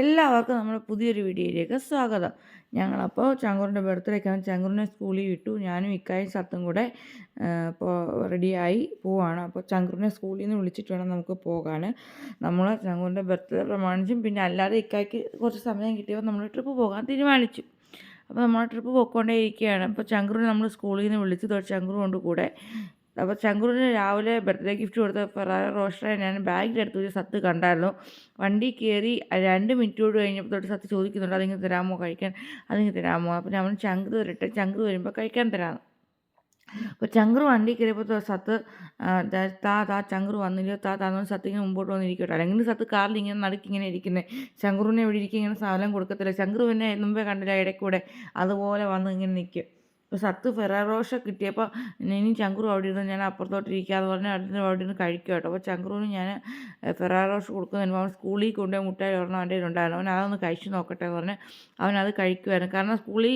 എല്ലാവർക്കും നമ്മുടെ പുതിയൊരു വീഡിയോയിലേക്ക് സ്വാഗതം. ഞങ്ങളപ്പോൾ ചങ്കുറിന്റെ ബർത്ത്ഡേക്കാണ്. ചങ്കുറിനെ സ്കൂളിൽ വിട്ടു. ഞാനും ഇക്കായും സത്തും കൂടെ ഇപ്പോൾ റെഡിയായി പോവാണ്. അപ്പോൾ ചങ്കുറിനെ സ്കൂളിൽ നിന്ന് വിളിച്ചിട്ട് വേണം നമുക്ക് പോകാൻ നമ്മൾ ചങ്കുറിന്റെ ബർത്ത്ഡേ പ്രമാണിച്ചും പിന്നെ അല്ലാതെ ഇക്കായ്ക്ക് കുറച്ച് സമയം കിട്ടിയപ്പോൾ നമ്മൾ ട്രിപ്പ് പോകാൻ തീരുമാനിച്ചു. അപ്പോൾ നമ്മൾ ട്രിപ്പ് പോയിക്കൊണ്ടേ ഇരിക്കുകയാണ് അപ്പോൾ ചങ്കുറിനെ നമ്മൾ സ്കൂളിൽ നിന്ന് വിളിച്ചു. ചങ്കുറു കൊണ്ട് കൂടെ അപ്പോൾ ചങ്കുറിന് രാവിലെ ബർത്ത്ഡേ ഗിഫ്റ്റ് കൊടുത്ത ഫെറാറ റോഷറെ ഞാൻ ബാഗിലെടുത്ത് ഒരു സത്ത് കണ്ടായിരുന്നു. വണ്ടി കയറി രണ്ട് മിനിറ്റോട് കഴിഞ്ഞപ്പോൾ തൊട്ട് സത്ത് ചോദിക്കുന്നുണ്ട് അതിങ്ങനെ തരാമോ? കഴിക്കാൻ? അതിങ്ങനെ തരാമോ? അപ്പോൾ ഞാൻ ചങ്ക് തരട്ടെ ചങ്ക് വരുമ്പോൾ കഴിക്കാൻ തരാമെന്ന് അപ്പോൾ ചങ്കർ വണ്ടി കയറിയപ്പോൾ സത്ത് താ താ ചങ്കർ വന്നില്ല താ താന്ന് സത്ത് ഇങ്ങനെ മുമ്പോട്ട് വന്നിരിക്കട്ടെ അല്ലെങ്കിൽ സത്ത് കാറിൽ ഇങ്ങനെ നടക്കി ഇങ്ങനെ ഇരിക്കുന്നത് ചങ്കുറിനെ ഇവിടെ ഇരിക്കും ഇങ്ങനെ സാധനം കൊടുക്കത്തില്ല. ചങ്കർ പിന്നെ മുമ്പേ കണ്ടില്ല ഇടയ്ക്കൂടെ അതുപോലെ വന്ന് ഇങ്ങനെ നിൽക്കും ഇപ്പോൾ സത്ത് ഫെറാറോഷ കിട്ടിയപ്പോൾ ഇനി ചങ്കുറു അവിടെ ഇരുന്ന് ഞാൻ അപ്പുറത്തോട്ട് ഇരിക്കാന്ന് പറഞ്ഞാൽ അടുത്ത് അവിടെ ഇരുന്ന് കഴിക്കും കേട്ടോ. അപ്പോൾ ചങ്കുറുവിന് ഞാൻ ഫെറാറോഷ കൊടുക്കുന്നതിന് അവൻ സ്കൂളിൽ കൊണ്ടുപോയി മുട്ടായി ഒരെണ്ണം അവന്റെ ഉണ്ടായിരുന്നു അവൻ അതൊന്ന് കഴിച്ച് നോക്കട്ടെ എന്ന് പറഞ്ഞ് അവൻ അത് കഴിക്കുമായിരുന്നു കാരണം സ്കൂളിൽ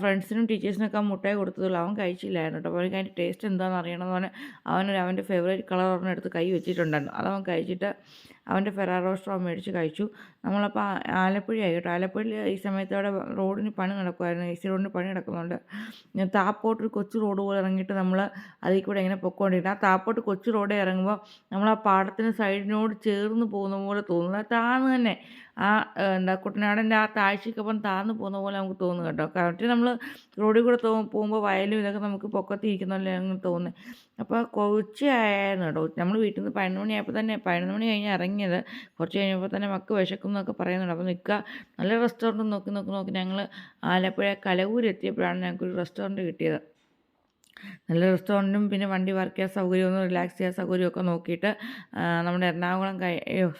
ഫ്രണ്ട്സിനും ടീച്ചേഴ്സിനൊക്കെ മുട്ടായി കൊടുത്തതുള്ളൂ. അവൻ കഴിച്ചില്ലായിരുന്നു കേട്ടോ. അപ്പോൾ അതിന്റെ ടേസ്റ്റ് എന്താണെന്ന് അറിയണമെന്ന് പറഞ്ഞാൽ അവനൊരു അവന്റെ ഫേവറേറ്റ് കളർ ഒരെണ്ണം എടുത്ത് കൈ വെച്ചിട്ടുണ്ടായിരുന്നു. അതവൻ കഴിച്ചിട്ട് അവന്റെ ഫെറാറോ സ്ട്രോ മേടിച്ച് കഴിച്ചു. നമ്മളപ്പോൾ ആലപ്പുഴയായി കേട്ടോ ആലപ്പുഴയിൽ ഈ സമയത്ത് അവിടെ റോഡിന് പണി നടക്കുമായിരുന്നു എ സി റോഡിന് പണി നടക്കുന്നുണ്ട്. താപ്പോട്ട് ഒരു കൊച്ചു റോഡ് പോലെ ഇറങ്ങിയിട്ട് നമ്മൾ അതിൽ കൂടെ ഇങ്ങനെ പൊക്കോണ്ടിരുന്നു. ആ താപ്പോട്ട് കൊച്ചു റോഡേ ഇറങ്ങുമ്പോൾ നമ്മൾ ആ പാടത്തിന് സൈഡിനോട് ചേർന്ന് പോകുന്ന പോലെ തോന്നുന്നു. താന്ന് തന്നെ. ആ എന്താ കുട്ടനാടിന്റെ ആ താഴ്ചയ്ക്കൊപ്പം താഴ്ന്നു പോകുന്ന പോലെ നമുക്ക് തോന്നും കേട്ടോ. കറക്റ്റ് നമ്മൾ റോഡിൽ കൂടെ പോകുമ്പോൾ വയലും ഇതൊക്കെ നമുക്ക് പൊക്കത്തിരിക്കുന്നല്ലേ അങ്ങനെ തോന്നുന്നത് അപ്പോൾ കൊച്ചിയായിരുന്നു കേട്ടോ. നമ്മൾ വീട്ടിൽ നിന്ന് പതിനൊന്ന് മണിയായപ്പോൾ തന്നെ പതിനൊന്ന് മണി കഴിഞ്ഞ് ഇറങ്ങിയത്. കുറച്ച് കഴിഞ്ഞപ്പോൾ തന്നെ മക്ക് വിശക്കും എന്നൊക്കെ പറയുന്നുണ്ട്. അപ്പോൾ നിൽക്കുക നല്ല റെസ്റ്റോറന്റ് നോക്കി നോക്കി നോക്കി ഞങ്ങൾ ആലപ്പുഴ കലവൂർ എത്തിയപ്പോഴാണ് ഞങ്ങൾക്കൊരു റെസ്റ്റോറന്റ് കിട്ടിയത്. നല്ല റെസ്റ്റോറന്റും പിന്നെ വണ്ടി വർക്ക് ചെയ്യാൻ സൗകര്യമൊന്നും റിലാക്സ് ചെയ്യാൻ സൗകര്യമൊക്കെ നോക്കിയിട്ട് നമ്മുടെ എറണാകുളം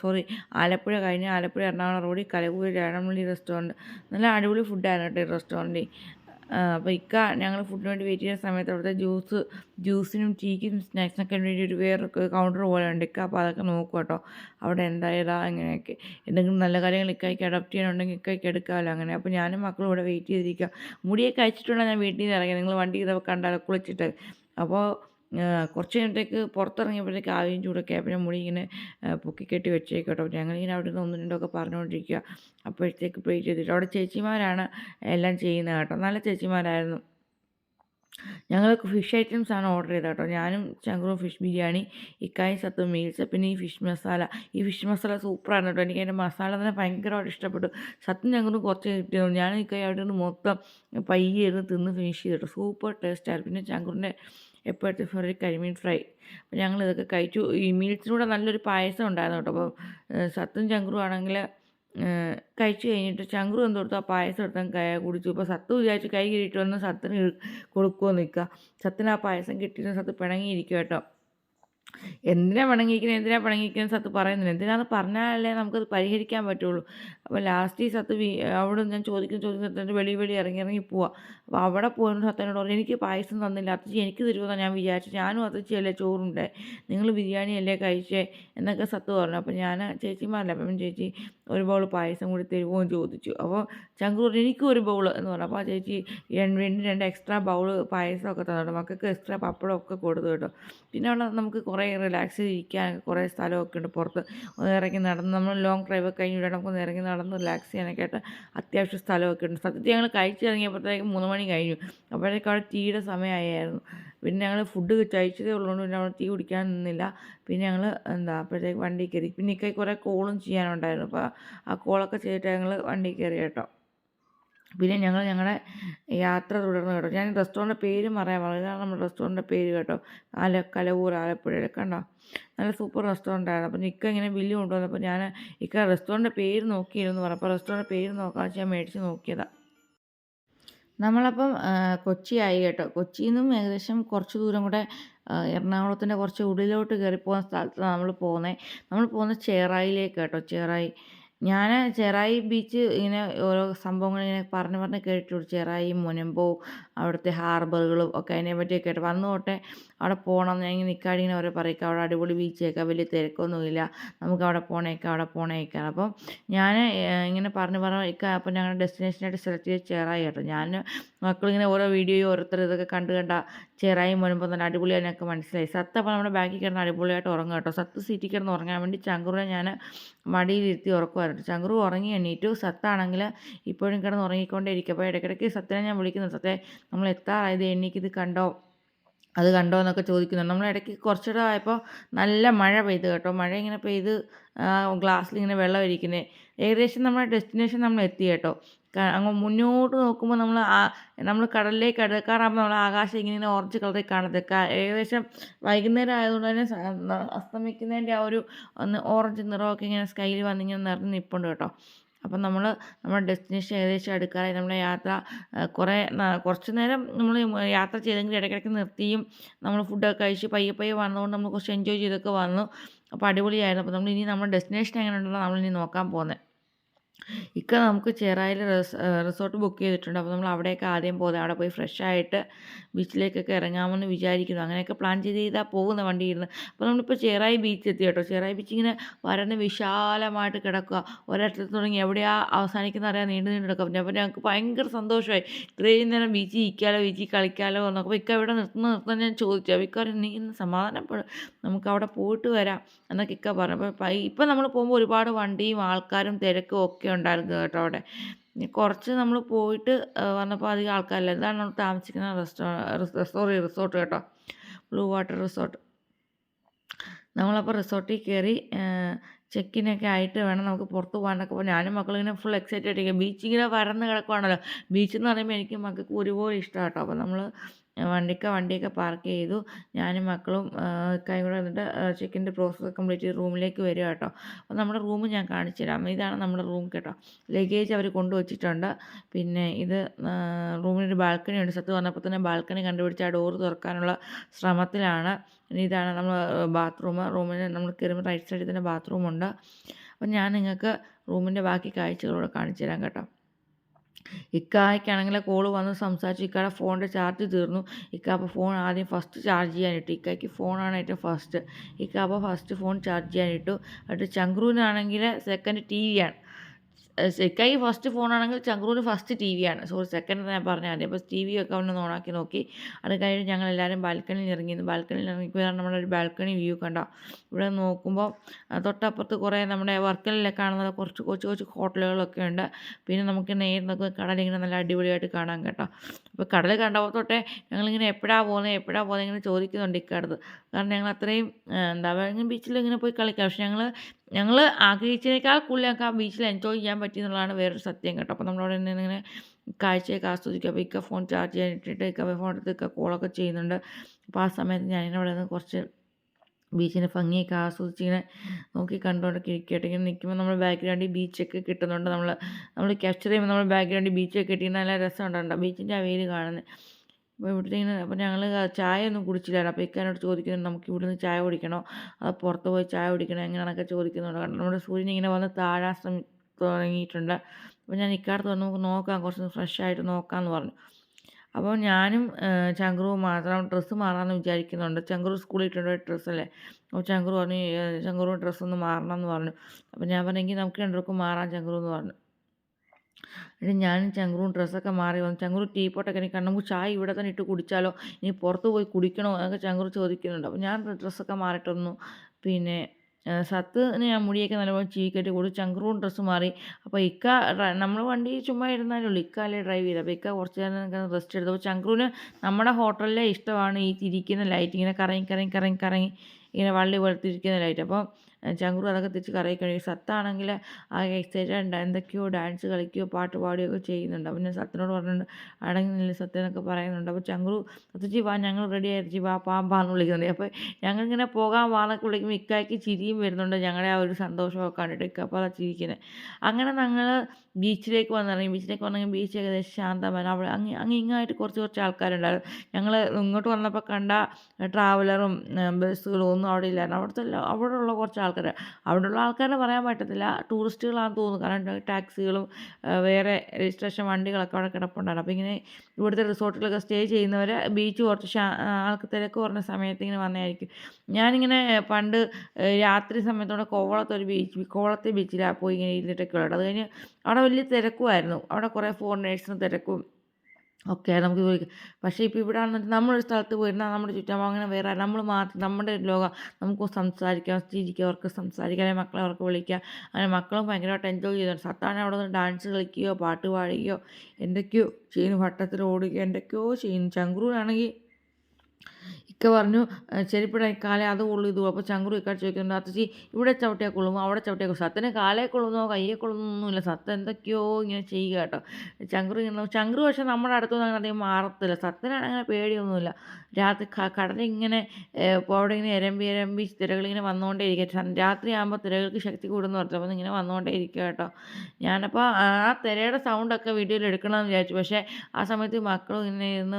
സോറി ആലപ്പുഴ കഴിഞ്ഞ് ആലപ്പുഴ എറണാകുളം റോഡിൽ കലകൂരി രാണമള്ളി റെസ്റ്റോറന്റ് നല്ല അടിപൊളി ഫുഡായിരുന്നു കേട്ടോ ഈ റെസ്റ്റോറന്റിൽ. അപ്പോൾ ഇക്ക ഞങ്ങൾ ഫുഡിന് വേണ്ടി വെയിറ്റ് ചെയ്യുന്ന സമയത്ത് അവിടുത്തെ ജ്യൂസ് ജ്യൂസിനും ടീക്കും സ്നാക്സിനൊക്കെ വേണ്ടി ഒരു വേറെ കൗണ്ടർ പോലെ ഉണ്ട് ഇക്ക. അപ്പോൾ അതൊക്കെ നോക്കും കേട്ടോ. അവിടെ എന്തായതാ അങ്ങനെയൊക്കെ എന്തെങ്കിലും നല്ല കാര്യങ്ങൾ ഇക്കായ്ക്ക് അഡോപ്റ്റ് ചെയ്യാനുണ്ടെങ്കിൽ ഇക്കായ്ക്ക് എടുക്കാമല്ലോ അങ്ങനെ. അപ്പോൾ ഞാനും മക്കളും ഇവിടെ വെയിറ്റ് ചെയ്തിരിക്കുക മുടിയൊക്കെ അയച്ചിട്ടുണ്ടെങ്കിൽ ഞാൻ വീട്ടിൽ നിന്ന് ഇറങ്ങി. നിങ്ങൾ വണ്ടി ഇതൊക്കെ കണ്ടാലോ? കുളിച്ചിട്ട്. അപ്പോൾ കുറച്ച് കഴിഞ്ഞിട്ടേക്ക് പുറത്തിറങ്ങിയപ്പോഴത്തേക്ക് ആവിയും ചൂടൊക്കെ പിന്നെ മുടി ഇങ്ങനെ പൊക്കി കെട്ടി. വെച്ചേക്കട്ടോ ഞങ്ങളിങ്ങനെ അവിടെ നിന്ന് ഒന്ന് രണ്ടൊക്കെ പറഞ്ഞുകൊണ്ടിരിക്കുക അപ്പോഴത്തേക്ക് പ്രേ ചെയ്തിട്ട് അവിടെ ചേച്ചിമാരാണ് എല്ലാം ചെയ്യുന്നത് കേട്ടോ. നല്ല ചേച്ചിമാരായിരുന്നു. ഞങ്ങൾക്ക് ഫിഷ് ഐറ്റംസ് ആണ് ഓർഡർ ചെയ്തത് കേട്ടോ. ഞാനും ചങ്കുറും ഫിഷ് ബിരിയാണി ഇക്കായും സത്ത് മീൽസ് പിന്നെ ഈ ഫിഷ് മസാല ഈ ഫിഷ് മസാല സൂപ്പറാണ് കേട്ടോ. എനിക്ക് അതിന്റെ മസാല തന്നെ ഭയങ്കരമായിട്ട് ഇഷ്ടപ്പെട്ടു. സത്തും ചങ്കുറും കുറച്ച് കിട്ടിയത് ഞാനും ഇക്കായി അവിടെ നിന്ന് മൊത്തം പയ്യെ ഇരുന്ന് തിന്ന് ഫിനിഷ് ചെയ്തിട്ടു സൂപ്പർ ടേസ്റ്റായിരുന്നു പിന്നെ ചങ്കുറിന്റെ എപ്പോഴത്തെ ഫേവറേറ്റ് കരിമീൻ ഫ്രൈ. അപ്പോൾ ഞങ്ങൾ ഇതൊക്കെ കഴിച്ചു. ഈ മീൽസിനൂടെ നല്ലൊരു പായസം ഉണ്ടായിരുന്നു കേട്ടോ. അപ്പോൾ സത്തും ചങ്കുറും ആണെങ്കിൽ കഴിച്ചു കഴിഞ്ഞിട്ട് ചങ്കുറു എന്ത് കൊടുത്തു ആ പായസം എടുത്താൽ കൈ കുടിച്ചു. ഇപ്പോൾ സത്ത് വിചാരിച്ച് കൈ കിട്ടിയിട്ട് വന്ന് സത്തിന് കൊടുക്കുമോ നിൽക്കുക. സത്തിന് ആ പായസം കിട്ടിയിരുന്ന സത്ത് പിണങ്ങിയിരിക്കും കേട്ടോ. എന്തിനാ പിണങ്ങിയിരിക്കുന്നത് എന്തിനാ പിണങ്ങിയിരിക്കുന്നത് സത്ത് പറയുന്നില്ല. എന്തിനാന്ന് പറഞ്ഞാലേ നമുക്കത് പരിഹരിക്കാൻ പറ്റുള്ളൂ. അപ്പോൾ ലാസ്റ്റ് ഈ സത്ത് അവിടെ ഞാൻ ചോദിക്കുന്ന ചോദിക്കുന്ന വെളി വെളി ഇറങ്ങി ഇറങ്ങി പോവാം. അപ്പോൾ അവിടെ പോകുന്ന സത്തനോട് പറഞ്ഞു എനിക്ക് പായസം തന്നില്ല. അത്തച്ചി എനിക്ക് തരുമെന്നാണ് ഞാൻ വിചാരിച്ചു. ഞാനും അത് ചെയ്യല്ലേ ചോറുണ്ടേ? നിങ്ങൾ ബിരിയാണി അല്ലേ കഴിച്ചേ? എന്നൊക്കെ സത്ത് പറഞ്ഞു. അപ്പോൾ ഞാൻ ചേച്ചിമാരല്ല അപ്പം ചേച്ചി ഒരു ബൗൾ പായസം കൂടി തരുമോ എന്ന് ചോദിച്ചു. അപ്പോൾ ചങ്കു പറഞ്ഞു എനിക്കും ഒരു ബൗൾ എന്ന് പറഞ്ഞു. അപ്പോൾ ആ ചേച്ചി രണ്ട് രണ്ട് എക്സ്ട്രാ ബൗൾ പായസമൊക്കെ തന്നു മക്കൾക്ക് എക്സ്ട്രാ പപ്പടമൊക്കെ കൊടുത്തു കേട്ടോ. പിന്നെ അവിടെ നമുക്ക് കുറേ റിലാക്സ് ചെയ്തിരിക്കാൻ കുറേ സ്ഥലമൊക്കെ ഉണ്ട്. പുറത്ത് ഒന്ന് ഇറങ്ങി നടന്ന് നമ്മൾ ലോങ് ഡ്രൈവ് ഒക്കെ കഴിഞ്ഞ് നമുക്ക് ഒന്ന് ഇറങ്ങി നടന്ന് റിലാക്സ് ചെയ്യാനൊക്കെ ആയിട്ട് അത്യാവശ്യം സ്ഥലമൊക്കെ ഉണ്ട്. സത്യത്തിൽ ഞങ്ങൾ കഴിച്ചിറങ്ങിയപ്പോഴത്തേക്കും മൂന്ന് മണി കഴിഞ്ഞു. അപ്പോഴേക്കും അവിടെ ടീയുടെ സമയമായിരുന്നു. പിന്നെ ഞങ്ങൾ ഫുഡ് കഴിച്ചതേ ഉള്ളതുകൊണ്ട് പിന്നെ അവിടെ ടീ കുടിക്കാൻ നിന്നില്ല. പിന്നെ ഞങ്ങൾ എന്താ അപ്പോഴത്തേക്ക് വണ്ടി കയറി. പിന്നെ ഇക്കൈ കുറേ കോളും ചെയ്യാനുണ്ടായിരുന്നു. അപ്പോൾ ആ കോളൊക്കെ ചെയ്തിട്ട് ഞങ്ങൾ വണ്ടി കയറി കേട്ടോ. പിന്നെ ഞങ്ങൾ ഞങ്ങളുടെ യാത്ര തുടർന്ന് കേട്ടോ. ഞാൻ റെസ്റ്റോറന്റ് പേര് പറയാൻ വളരെ നമ്മുടെ റെസ്റ്റോറന്റിന്റെ പേര് കേട്ടോ. ആല കലവൂർ ആലപ്പുഴയിൽ. കണ്ടോ? നല്ല സൂപ്പർ റെസ്റ്റോറന്റ് ആയിരുന്നു അപ്പം ഇക്ക ഇങ്ങനെ ബില്ല് കൊണ്ടുവന്നപ്പോൾ ഞാൻ ഇക്ക റെസ്റ്റോറന്റിന്റെ പേര് നോക്കിയിരുന്നു പറഞ്ഞു. അപ്പോൾ റെസ്റ്റോറന്റ് പേര് നോക്കാൻ വെച്ചാൽ മേടിച്ച് നോക്കിയതാണ് നമ്മളപ്പം കൊച്ചിയായി കേട്ടോ. കൊച്ചിയിൽ നിന്നും ഏകദേശം കുറച്ച് ദൂരം കൂടെ എറണാകുളത്തിന്റെ കുറച്ച് ഉള്ളിലോട്ട് കയറി പോകുന്ന സ്ഥലത്താണ് നമ്മൾ പോകുന്നത്. നമ്മൾ പോകുന്നത് ചേറായിലേക്ക് കേട്ടോ. ചേറായി ഞാൻ ചെറായി ബീച്ച് ഇങ്ങനെ ഓരോ സംഭവങ്ങൾ ഇങ്ങനെ പറഞ്ഞ് പറഞ്ഞ് കേട്ടിട്ടുള്ളൂ. ചെറായി മുനമ്പോ അവിടുത്തെ ഹാർബറുകളും ഒക്കെ അതിനെ പറ്റിയൊക്കെ കേട്ട്. വന്നു തൊട്ടേ അവിടെ പോകണം ഞാൻ ഇങ്ങനെ നിൽക്കാടി ഇങ്ങനെ ഓരോ പറയും. അവിടെ അടിപൊളി ബീച്ചൊക്കെ വലിയ തിരക്കൊന്നുമില്ല. നമുക്ക് അവിടെ പോണേക്കാം അവിടെ പോണേക്കാം. അപ്പം ഞാൻ ഇങ്ങനെ പറഞ്ഞ് പറഞ്ഞ് ഇക്ക അപ്പം ഞങ്ങളുടെ ഡെസ്റ്റിനേഷനായിട്ട് സെലക്ട് ചെയ്ത് ചെറായി കേട്ടോ. ഞാൻ മക്കളിങ്ങനെ ഓരോ വീഡിയോയും ഓരോരുത്തർ ഇതൊക്കെ കണ്ട് കണ്ട ചെറായി മുനമ്പോ തന്നെ എനിക്ക് മനസ്സിലായി. സത്ത് അപ്പം നമ്മുടെ ബാക്കിൽ കിടന്ന് അടിപൊളിയായിട്ട് ഉറങ്ങും കേട്ടോ. സത്ത് സീറ്റിൽ കിടന്ന് ഉറങ്ങാൻ വേണ്ടി ചങ്കുറിനെ ഞാൻ മടിയിലിരുത്തി ഉറക്കുമായിരുന്നു നോക്കാറുണ്ട് ചങ്കറു ഉറങ്ങി എണീറ്റു. സത്താണെങ്കിൽ ഇപ്പോഴും കിടന്ന് ഉറങ്ങിക്കൊണ്ടേ ഇരിക്കും അപ്പോൾ ഇടയ്ക്കിടയ്ക്ക് സത്തിനെ ഞാൻ വിളിക്കുന്നു. സത്തെ നമ്മൾ എത്താറായത് എണീക്കിത് കണ്ടോ? അത് കണ്ടോ എന്നൊക്കെ ചോദിക്കുന്നുണ്ട്. നമ്മൾ ഇടയ്ക്ക് കുറച്ചുകൂടെ ആയപ്പോൾ നല്ല മഴ പെയ്ത് കേട്ടോ. മഴ ഇങ്ങനെ പെയ്ത് ഗ്ലാസ്സിൽ ഇങ്ങനെ വെള്ളം ഇരിക്കുന്നത് ഏകദേശം നമ്മുടെ ഡെസ്റ്റിനേഷൻ നമ്മൾ എത്തി കേട്ടോ. അങ്ങ് മുന്നോട്ട് നോക്കുമ്പോൾ നമ്മൾ ആ നമ്മൾ കടലിലേക്ക് അടുക്കാറാകുമ്പോൾ നമ്മൾ ആകാശം ഇങ്ങനെ ഓറഞ്ച് കളറിൽ കാണുന്നത്. ഏകദേശം വൈകുന്നേരം ആയതുകൊണ്ട് തന്നെ അസ്തമിക്കുന്നതിന്റെ ആ ഒരു ഒന്ന് ഓറഞ്ച് നിറമൊക്കെ ഇങ്ങനെ സ്കൈയിൽ വന്നിങ്ങനെ നിറഞ്ഞ് നിൽപ്പുണ്ട് കേട്ടോ. അപ്പം നമ്മൾ നമ്മുടെ ഡെസ്റ്റിനേഷൻ ഏകദേശം അടുക്കാറായി. നമ്മുടെ യാത്ര കുറേ കുറച്ച് നേരം നമ്മൾ യാത്ര ചെയ്തെങ്കിൽ ഇടയ്ക്കിടയ്ക്ക് നിർത്തിയും നമ്മൾ ഫുഡൊക്കെ കഴിച്ച് പയ്യെ പയ്യെ വന്നതുകൊണ്ട് നമ്മൾ കുറച്ച് എൻജോയ് ചെയ്തൊക്കെ വന്നു. അപ്പോൾ അടിപൊളിയായിരുന്നു. അപ്പോൾ നമ്മൾ ഇനി നമ്മുടെ ഡെസ്റ്റിനേഷൻ എങ്ങനെ ഉണ്ടല്ലോ നമ്മളിനി നോക്കാൻ പോകുന്നത് ഇക്ക നമുക്ക് ചെറായിൽ റിസോർട്ട് ബുക്ക് ചെയ്തിട്ടുണ്ട്. അപ്പോൾ നമ്മൾ അവിടെയൊക്കെ ആദ്യം പോകുന്നത് അവിടെ പോയി ഫ്രഷ് ആയിട്ട് ബീച്ചിലേക്കൊക്കെ ഇറങ്ങാമെന്ന് വിചാരിക്കുന്നു. അങ്ങനെയൊക്കെ പ്ലാൻ ചെയ്ത് ചെയ്താൽ പോകുന്ന വണ്ടിയിരുന്ന് അപ്പോൾ നമ്മളിപ്പോൾ ചെറായി ബീച്ച് എത്തി കേട്ടോ. ചെറായി ബീച്ച് ഇങ്ങനെ വരന്ന് വിശാലമായിട്ട് കിടക്കുക. ഒരറ്റത്ത് തുടങ്ങി എവിടെയാ അവസാനിക്കുന്ന അറിയാൻ നീണ്ടു നീണ്ടു കിടക്കും അപ്പോൾ ഞങ്ങൾക്ക് ഭയങ്കര സന്തോഷമായി. ഇത്രയും നേരം ബീച്ചിൽ ഇരിക്കാലോ ബീച്ചിൽ കളിക്കാലോ എന്നൊക്കെ. അപ്പോൾ ഇക്ക ഇവിടെ നിർത്തുന്ന നിർത്തുന്ന ഞാൻ ചോദിച്ചു. അപ്പോൾ ഇക്കാർ നീ ഇന്ന് സമാധാനപ്പെടും. നമുക്ക് അവിടെ പോയിട്ട് വരാം എന്നൊക്കെ ഇക്ക പറഞ്ഞു. അപ്പോൾ ഇപ്പം നമ്മൾ പോകുമ്പോൾ ഒരുപാട് വണ്ടിയും ആൾക്കാരും തിരക്കും ഒക്കെ ഉണ്ടായിരുന്നു കേട്ടോ അവിടെ. കുറച്ച് നമ്മൾ പോയിട്ട് വന്നപ്പോൾ അധികം ആൾക്കാരില്ല. ഇതാണ് നമ്മൾ താമസിക്കുന്ന റെസ്റ്റോ സോറി റിസോർട്ട് കേട്ടോ. Blue water resort. നമ്മളപ്പോൾ റിസോർട്ടിൽ കയറി ചെക്കിനൊക്കെ ആയിട്ട് വേണം നമുക്ക് പുറത്ത് പോകാനൊക്കെ. അപ്പോൾ ഞാനും മക്കളിങ്ങനെ ഫുൾ എക്സൈറ്റഡ് ആയിരിക്കും ബീച്ചിങ്ങനെ പരന്ന് കിടക്കുവാണല്ലോ. ബീച്ച് എന്ന് പറയുമ്പോൾ എനിക്ക് മക്കൾക്ക് ഒരുപോലെ ഇഷ്ടമാണ് കേട്ടോ. അപ്പോൾ നമ്മൾ വണ്ടിക്ക വണ്ടിയൊക്കെ പാർക്ക് ചെയ്തു. ഞാനും മക്കളും കൈ കൂടെ വന്നിട്ട് ചെക്കിന്റെ പ്രോസസ്സ് കംപ്ലീറ്റ് ചെയ്ത് റൂമിലേക്ക് വരിക കേട്ടോ. അപ്പോൾ നമ്മുടെ റൂം ഞാൻ കാണിച്ചു തരാം. ഇതാണ് നമ്മുടെ റൂം കേട്ടോ. ലഗേജ് അവർ കൊണ്ടുവച്ചിട്ടുണ്ട് പിന്നെ ഇത് റൂമിനൊരു ബാൽക്കണി ഉണ്ട്. സത്യം വന്നപ്പോൾ തന്നെ ബാൽക്കണി കണ്ടുപിടിച്ച് ആ ഡോറ് തുറക്കാനുള്ള ശ്രമത്തിലാണ്. ഇനി ഇതാണ് നമ്മൾ ബാത്റൂം റൂമിന് നമ്മൾ കയറുമ്പോൾ റൈറ്റ് സൈഡിൽ തന്നെ ബാത്റൂമുണ്ട് അപ്പോൾ ഞാൻ നിങ്ങൾക്ക് റൂമിന്റെ ബാക്കി കാഴ്ചകളോട് കാണിച്ചു തരാം കേട്ടോ. ഇക്കായ്ക്കാണെങ്കിൽ കോൾ വന്ന് സംസാരിച്ചു ഇക്കയുടെ ഫോണിന്റെ ചാർജ് തീർന്നു. ഇക്ക അപ്പോൾ ഫോൺ ആദ്യം ഫസ്റ്റ് ചാർജ് ചെയ്യാനിട്ടു ഇക്കായ്ക്ക് ഫോണാണ് ഏറ്റവും ഫസ്റ്റ് ഇക്ക അപ്പോൾ ഫസ്റ്റ് ഫോൺ ചാർജ് ചെയ്യാനിട്ടു എന്നിട്ട് ചങ്ക്രൂനാണെങ്കിൽ സെക്കൻഡ് ടി വിയാണ് സെക്കൈ ഫസ്റ്റ് ഫോണാണെങ്കിൽ ചങ്ക്രൂന് ഫസ്റ്റ് ടി വിയാണ് സോറി സെക്കൻഡ് ഞാൻ പറഞ്ഞാൽ മതി. അപ്പോൾ ടി വി ഒക്കെ അവനെ ഓണാക്കി നോക്കി. അത് കഴിഞ്ഞ് ഞങ്ങൾ എല്ലാവരും ബാൽക്കണിയിൽ ഇറങ്ങി. ബാൽക്കണിയിൽ ഇറങ്ങിയപ്പോൾ നമ്മുടെ ഒരു ബാൽക്കണി വ്യൂ കണ്ടോ? ഇവിടെ നോക്കുമ്പോൾ തൊട്ടപ്പുറത്ത് കുറേ നമ്മുടെ വർക്കലിലൊക്കെ കാണുന്ന കുറച്ച് കൊച്ചു കൊച്ചു ഹോട്ടലുകളൊക്കെ ഉണ്ട്. പിന്നെ നമുക്ക് നേരിന്നൊക്കെ കടലിങ്ങനെ നല്ല അടിപൊളിയായിട്ട് കാണാൻ കേട്ടോ. അപ്പോൾ കടൽ കണ്ടപ്പോൾ തൊട്ടേ ഞങ്ങളിങ്ങനെ എപ്പോഴാണ് പോകുന്നത് എപ്പോഴാണ് പോകുന്നത് ഇങ്ങനെ ചോദിക്കുന്നുണ്ട് ഇക്കടുത്ത്. കാരണം ഞങ്ങൾ അത്രയും എന്താ പറയുക ബീച്ചിൽ ഇങ്ങനെ പോയി കളിക്കാം. പക്ഷെ ഞങ്ങൾ ഞങ്ങൾ ആഗ്രഹിച്ചതിനേക്കാൾ കൂടുതൽ ഞങ്ങൾക്ക് ആ ബീച്ചിൽ എൻജോയ് ചെയ്യാൻ പറ്റി എന്നുള്ളതാണ് വേറൊരു സത്യം കേട്ടോ. അപ്പോൾ നമ്മളവിടെ നിന്ന് ഇങ്ങനെ കാഴ്ചയൊക്കെ ആസ്വദിക്കുക. അപ്പോൾ ഇക്ക ഫോൺ ചാർജ് ചെയ്യാൻ ഇക്ക ഫോൺ എടുത്ത് ഇക്ക കോളൊക്കെ ചെയ്യുന്നുണ്ട്. അപ്പോൾ ആ സമയത്ത് ഞാനിവിടെ നിന്ന് കുറച്ച് ബീച്ചിന്റെ ഭംഗിയൊക്കെ ആസ്വദിച്ച് ഇങ്ങനെ നോക്കി കണ്ടുകൊണ്ടൊക്കെ ഇരിക്കട്ടെ ഇങ്ങനെ നിൽക്കുമ്പോൾ നമ്മൾ ബാക്ക്ഗ്രൗണ്ടിൽ ബീച്ചൊക്കെ കിട്ടുന്നുണ്ട്. നമ്മൾ നമ്മൾ ക്യാപ്ചർ ചെയ്യുമ്പോൾ നമ്മൾ ബാക്ക്ഗ്രൗണ്ടിൽ ബീച്ചൊക്കെ കിട്ടിയിരുന്ന നല്ല രസമുണ്ടോ ബീച്ചിന്റെ ആ വെയിൽ കാണുന്നത് അപ്പോൾ ഇവിടുത്തെ ഇങ്ങനെ അപ്പോൾ ഞങ്ങൾ ചായ ഒന്നും കുടിച്ചില്ലായിരുന്നു. അപ്പോൾ ഇക്കാനോട് ചോദിക്കുന്നുണ്ട് നമുക്ക് ഇവിടുന്ന് ചായ കുടിക്കണോ? അത് പുറത്ത് പോയി ചായ കുടിക്കണോ? എങ്ങനെയാണൊക്കെ ചോദിക്കുന്നുണ്ട്. കാരണം നമ്മുടെ സൂര്യൻ ഇങ്ങനെ വന്ന് താഴാൻ ശ്രമി തുടങ്ങിയിട്ടുണ്ട്. അപ്പോൾ ഞാൻ ഇക്കാലത്ത് വന്ന് നമുക്ക് നോക്കാം കുറച്ച് ഫ്രഷ് ആയിട്ട് നോക്കാമെന്ന് പറഞ്ഞു. അപ്പോൾ ഞാനും ചങ്കുറുവും മാത്രം ഡ്രസ്സ് മാറാമെന്ന് വിചാരിക്കുന്നുണ്ട്. ചങ്കുറു സ്കൂളിൽ ഇട്ടുണ്ട് ഡ്രസ്സല്ലേ? അപ്പോൾ ചങ്കുറു പറഞ്ഞു ചങ്കുറു ഡ്രസ്സൊന്ന് മാറണം എന്ന് പറഞ്ഞു. അപ്പോൾ ഞാൻ പറഞ്ഞെങ്കിൽ നമുക്ക് രണ്ടുപേർക്കും മാറാം ചങ്കുറു എന്ന് പറഞ്ഞു. എന്നിട്ട് ഞാനും ചങ്കുറും ഡ്രസ്സൊക്കെ മാറി വന്നു. ചങ്കുറു ടീപ്പോട്ടൊക്കെ എനിക്ക് നമുക്ക് ചായ ഇവിടെ തന്നെ ഇട്ട് കുടിച്ചാലോ? ഇനി പുറത്ത് പോയി കുടിക്കണോ? എന്നൊക്കെ ചങ്കുറു ചോദിക്കുന്നുണ്ട്. അപ്പോൾ ഞാൻ ഡ്രസ്സൊക്കെ മാറിയിട്ടൊന്നു പിന്നെ സത്തിന് ഞാൻ മുടിയൊക്കെ നല്ലപോലെ ചീക്കിട്ട് കൊടുത്തു. ചങ്കുറും ഡ്രസ്സ് മാറി. അപ്പോൾ ഇക്ക നമ്മൾ വണ്ടി ചുമ്മാ ഇരുന്നാലേ ഉള്ളൂ. ഡ്രൈവ് ചെയ്തത് അപ്പോൾ ഇക്ക കുറച്ച് നേരം റെസ്റ്റ് എടുത്തു. അപ്പോൾ ചങ്കുറിന് നമ്മുടെ ഹോട്ടലിലെ ഇഷ്ടമാണ് ഈ തിരിക്കുന്ന ലൈറ്റ് ഇങ്ങനെ കറങ്ങി കറങ്ങി കറങ്ങി കറങ്ങി ഇങ്ങനെ വള്ളി പോലത്തിരിക്കുന്ന ലൈറ്റ് അപ്പോൾ ചങ്കുറു അതൊക്കെ തിരിച്ച് കറങ്ങി കഴിയും സത്താണെങ്കിൽ ആ എക്സൈറ്റഡ് എന്തൊക്കെയോ ഡാൻസ് കളിക്കുകയോ പാട്ട് പാടുകയോ ഒക്കെ ചെയ്യുന്നുണ്ട്. അപ്പം ഞാൻ സത്തിനോട് പറഞ്ഞിട്ടുണ്ട്. അടങ്ങി നില്ല സത്യം എന്നൊക്കെ പറയുന്നുണ്ട്. അപ്പോൾ ചങ്കുറു സത്യജി വാ ഞങ്ങൾ റെഡി ആയിരിച്ചു വാ പാ പാ പാമ്പാന്ന് വിളിക്കുന്നുണ്ട്. അപ്പോൾ ഞങ്ങളിങ്ങനെ പോകാൻ വാന്നൊക്കെ വിളിക്കുമ്പോൾ ഇക്കായ്ക്ക് ചിരിയും വരുന്നുണ്ട്. ഞങ്ങളുടെ ആ ഒരു സന്തോഷമൊക്കെ കണ്ടിട്ട് ഇക്കപ്പോൾ അതാ ചിരിക്കുന്നത് അങ്ങനെ ഞങ്ങൾ ബീച്ചിലേക്ക് വന്നിറങ്ങി. ബീച്ചിലേക്ക് വന്നെങ്കിൽ ബീച്ച് ഏകദേശം ശാന്തമാണ് അവിടെ അങ്ങ് അങ്ങ് ഇങ്ങായിട്ട് കുറച്ച് കുറച്ച് ആൾക്കാരുണ്ടായിരുന്നു. ഞങ്ങൾ ഇങ്ങോട്ട് വന്നപ്പോൾ കണ്ട ട്രാവലറും ബസ്സുകളും ഒന്നും അവിടെ ഇല്ലായിരുന്നു. അവിടുത്തെ അവിടെയുള്ള കുറച്ച് ആൾക്കാർ അവിടെയുള്ള ആൾക്കാരെ പറയാൻ പറ്റത്തില്ല. ടൂറിസ്റ്റുകളാണെന്ന് തോന്നുന്നു. കാരണം ടാക്സികളും വേറെ രജിസ്ട്രേഷൻ വണ്ടികളൊക്കെ അവിടെ കിടപ്പുണ്ടായിരുന്നു. അപ്പോൾ ഇങ്ങനെ ഇവിടുത്തെ റിസോർട്ടിലൊക്കെ സ്റ്റേ ചെയ്യുന്നവർ ബീച്ച് കുറച്ച് ആൾക്ക് തിരക്ക് കുറഞ്ഞ സമയത്ത് ഇങ്ങനെ വന്നതായിരിക്കും. ഞാനിങ്ങനെ പണ്ട് രാത്രി സമയത്തോടെ കോവളത്തെ ഒരു ബീച്ച് കോവളത്തെ ബീച്ചിലാണ് പോയി ഇങ്ങനെ ഇരുന്നിട്ടൊക്കെ ഉള്ളത്. അത് കഴിഞ്ഞ് അവിടെ വലിയ തിരക്കുമായിരുന്നു. അവിടെ കുറേ ഫോറിനേഴ്സിന് തിരക്കും ഓക്കെ നമുക്ക് ചോദിക്കാം പക്ഷേ ഇപ്പോൾ ഇവിടെ ആണെന്നിട്ട് നമ്മളൊരു സ്ഥലത്ത് പോയിരുന്നാൽ നമ്മുടെ ചുറ്റും അങ്ങനെ വേറെ നമ്മൾ മാത്രം നമ്മുടെ ലോകം നമുക്ക് സംസാരിക്കാം ചിരിക്കാം അവർക്ക് സംസാരിക്കാം അല്ലെങ്കിൽ മക്കളെ അവർക്ക് വിളിക്കാം. അങ്ങനെ മക്കളും ഭയങ്കരമായിട്ട് എൻജോയ് ചെയ്യുന്നുണ്ട്. സത്താണ് അവിടെ നിന്ന് ഡാൻസ് കളിക്കുകയോ പാട്ട് പാടുകയോ എന്തൊക്കെയോ ചെയ്യുന്നു വട്ടത്തിൽ ഓടുകയോ എന്തൊക്കെയോ ചെയ്യുന്നു. ചങ്ക്രൂനാണെങ്കിൽ ഇക്ക പറഞ്ഞു ചെരുപ്പിടാൻ കാലേ അത് കൊള്ളു ഇതു അപ്പോൾ ചങ്കുറു ഇക്കാട്ട് ചോദിക്കുന്നുണ്ട് അത്തച്ചി ഇവിടെ ചവിട്ടിയാൽ കൊള്ളുമോ അവിടെ ചവിട്ടിയാൽ കൊള്ളും സത്തന് കാലേ കൊള്ളുന്നോ കയ്യെ കൊള്ളുന്നൊന്നുമില്ല. സത്ത എന്തൊക്കെയോ ഇങ്ങനെ ചെയ്യുക കേട്ടോ. ചങ്കുറു ഇങ്ങനെ ചങ്കുറു പക്ഷേ നമ്മുടെ അടുത്തൊന്നും അങ്ങനെ അധികം മാറത്തില്ല. സത്തനാണെങ്കിൽ അങ്ങനെ പേടിയൊന്നുമില്ല. രാത്രി കടലിങ്ങനെ അവിടെ ഇങ്ങനെ എരമ്പി എരമ്പി തിരകളിങ്ങനെ വന്നുകൊണ്ടേ ഇരിക്കും രാത്രി ആകുമ്പോൾ തിരകൾക്ക് ശക്തി കൂടുന്ന പറഞ്ഞു. അപ്പോൾ ഇങ്ങനെ വന്നുകൊണ്ടേ ഇരിക്കുക കേട്ടോ. ഞാനപ്പോൾ ആ തിരയുടെ സൗണ്ടൊക്കെ വീഡിയോയിൽ എടുക്കണമെന്ന് വിചാരിച്ചു. പക്ഷേ ആ സമയത്ത് മക്കളും ഇങ്ങനെ ഇരുന്ന്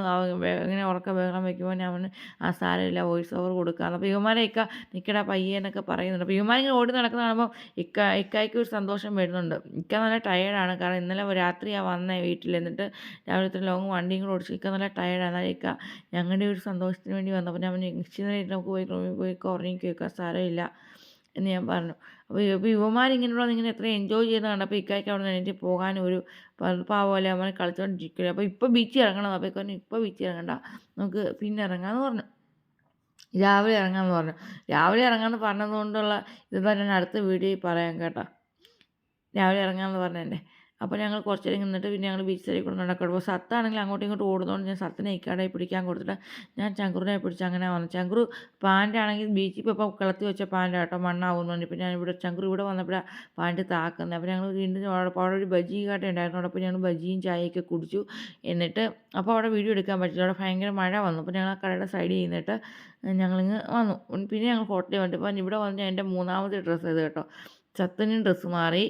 ഇങ്ങനെ ഉറക്കം ബഹളം വയ്ക്കുമ്പോൾ ഞാൻ ആ സാരമില്ല വോയിസ് ഓവർ കൊടുക്കാം അപ്പോൾ ഇവന്മാരെ ഇക്ക നിൽക്കടാ പയ്യെന്നൊക്കെ പറയുന്നുണ്ട്. അപ്പോൾ ഇങ്ങനെ ഓടി നടക്കുന്ന കാണുമ്പോൾ ഇക്ക ഇക്കായ്ക്ക് ഒരു സന്തോഷം വരുന്നുണ്ട്. ഇക്ക നല്ല ടയേർഡാണ് കാരണം ഇന്നലെ രാത്രിയാണ് വന്നേ വീട്ടിൽ എന്നിട്ട് രാവിലെ ഇത്ര ലോങ് വണ്ടിയും കൂടെ ഓടിച്ചു ഇക്ക നല്ല ടയേർഡാണ് ഇക്ക ഞങ്ങളുടെ ഒരു സന്തോഷത്തിന് വേണ്ടി വന്നപ്പോൾ ഞാൻ നിശ്ചിതമായിട്ട് നമുക്ക് പോയി റൂമിൽ പോയി കുറഞ്ഞു ഇക്ക സാരമില്ല എന്ന് ഞാൻ പറഞ്ഞു. അപ്പോൾ ഇപ്പോൾ യുവമാരിങ്ങനെയുള്ള ഇങ്ങനെ എത്ര എൻജോയ് ചെയ്ത് കണ്ടപ്പോൾ ഇക്കായ്ക്ക് അവിടെ എനിക്ക് പോകാൻ ഒരു പാവമല്ലേ അവനെ കളിച്ചുകൊണ്ടിരിക്കില്ല അപ്പോൾ ഇപ്പോൾ ബീച്ചിൽ ഇറങ്ങണം. അപ്പോൾ പറഞ്ഞു ഇപ്പോൾ ബീച്ചിൽ ഇറങ്ങണ്ട നമുക്ക് പിന്നെ ഇറങ്ങാമെന്ന് പറഞ്ഞു. രാവിലെ ഇറങ്ങാമെന്ന് പറഞ്ഞു. രാവിലെ ഇറങ്ങാമെന്ന് പറഞ്ഞതുകൊണ്ടുള്ള ഇത് ഞാൻ അടുത്ത വീഡിയോയിൽ പറയാം കേട്ടോ. രാവിലെ ഇറങ്ങാമെന്ന് പറഞ്ഞതിന്റെ അപ്പോൾ ഞങ്ങൾ കുറച്ച് നേരം നിന്നിട്ട് പിന്നെ ഞങ്ങൾ ബീച്ച് സൈഡിൽ കൂടെ അപ്പോൾ സത്താണെങ്കിൽ അങ്ങോട്ടും ഇങ്ങോട്ടും ഓടുന്നതുകൊണ്ട് ഞാൻ സത്തിനെ ഇക്കാടായി പിടിക്കാൻ കൊടുത്തിട്ട് ഞാൻ ചങ്കുറിനെ പിടിച്ച് അങ്ങനെ വന്നു. ചങ്കുറു പാന്റാണെങ്കിൽ ബീച്ചിൽ ഇപ്പോൾ കളത്തി വെച്ച പാന്റ് കേട്ടോ മണ്ണാവുന്നു ഇപ്പോൾ ഞാൻ ഇവിടെ ചങ്കുറു ഇവിടെ വന്നപ്പോഴാണ് പാന്റ് താക്കുന്നത്. അപ്പോൾ ഞങ്ങൾ വീണ്ടും അവിടെ ഒരു ബജി കാട്ട ഉണ്ടായിരുന്നു. അപ്പോൾ ഞങ്ങൾ ബജിയും ചായയൊക്കെ കുടിച്ചു. എന്നിട്ട് അപ്പോൾ അവിടെ വീഡിയോ എടുക്കാൻ പറ്റില്ല. അവിടെ ഭയങ്കര മഴ വന്നു. അപ്പോൾ ഞങ്ങൾ ആ കടയുടെ സൈഡിൽ ചെയ്യുന്നിട്ട് ഞങ്ങളിങ്ങ് വന്നു. പിന്നെ ഞങ്ങൾ ഹോട്ടലിൽ വന്നിട്ട് അപ്പോൾ ഇവിടെ വന്നിട്ട് എന്റെ മൂന്നാമത്തെ ഡ്രസ്സ് ഇത് കേട്ടോ. ചത്തനും ഡ്രസ്സ് മാറി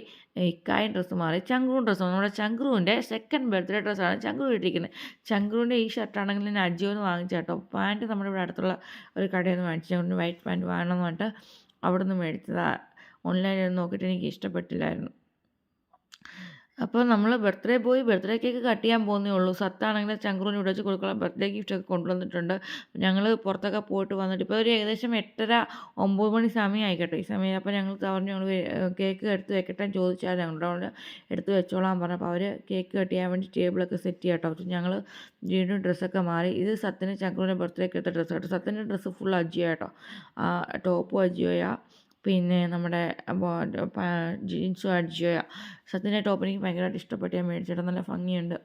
ഇക്കായും ഡ്രസ്സ് മാറി ചങ്കുവും ഡ്രസ്സ് മാറി. നമ്മുടെ ചങ്കുവിന്റെ സെക്കൻഡ് ബർത്ത്ഡേ ഡ്രസ്സാണ് ചങ്കു ഇട്ടിരിക്കുന്നത്. ചങ്കുവിന്റെ ഈ ഷർട്ടാണെങ്കിൽ ഞാൻ അജിയോന്ന് വാങ്ങിച്ച കേട്ടോ പാന്റ് നമ്മുടെ ഇവിടെ അടുത്തുള്ള ഒരു കടയിൽ നിന്ന് വാങ്ങിച്ചു ചങ്കുറിന് വൈറ്റ് പാന്റ് വാങ്ങണമെന്ന് പറഞ്ഞിട്ട് അവിടെ നിന്ന് മേടിച്ചതാണ് ഓൺലൈനിൽ നോക്കിയിട്ട് എനിക്ക് ഇഷ്ടപ്പെട്ടില്ലായിരുന്നു. അപ്പോൾ നമ്മൾ ബർത്ത്ഡേ പോയി ബർത്ത്ഡേ കേക്ക് കട്ട് ചെയ്യാൻ പോകുന്നേ ഉള്ളൂ. സത്താണെങ്കിൽ ചങ്കുറിന് ഇവിടെ വെച്ച് കൊടുക്കണം ബർത്ത്ഡേ ഗിഫ്റ്റൊക്കെ കൊണ്ടുവന്നിട്ടുണ്ട്. ഞങ്ങൾ പുറത്തൊക്കെ പോയിട്ട് വന്നിട്ട് ഇപ്പോൾ ഒരു ഏകദേശം എട്ടര ഒമ്പത് മണി സമയമായി കേട്ടോ ഈ സമയം. അപ്പോൾ ഞങ്ങൾ പറഞ്ഞു ഞങ്ങൾ കേക്ക് എടുത്ത് വെക്കട്ടെ ചോദിച്ചാൽ ഞങ്ങളുടെ എടുത്ത് വെച്ചോളാൻ പറഞ്ഞപ്പോൾ അവർ കേക്ക് കട്ട് ചെയ്യാൻ വേണ്ടി ടേബിളൊക്കെ സെറ്റ് ചെയ്യാം കേട്ടോ ഞങ്ങൾ വീണ്ടും ഡ്രസ്സൊക്കെ മാറി. ഇത് സത്തിന് ചങ്കുറിന്റെ ബർത്ത്ഡേക്ക് എടുത്ത ഡ്രസ്സ് കേട്ടോ സത്തിന്റെ ഡ്രസ്സ് ഫുൾ അജിയോ കേട്ടോ ടോപ്പും അജിയോയാണ് പിന്നെ നമ്മുടെ ജീൻസും അടിച്ചോയ സത്യന്റെ ടോപ്പ് എനിക്ക് ഭയങ്കരമായിട്ട് ഇഷ്ടപ്പെട്ട് ഞാൻ മേടിച്ചിട്ട്. നല്ല ഭംഗിയുണ്ട്.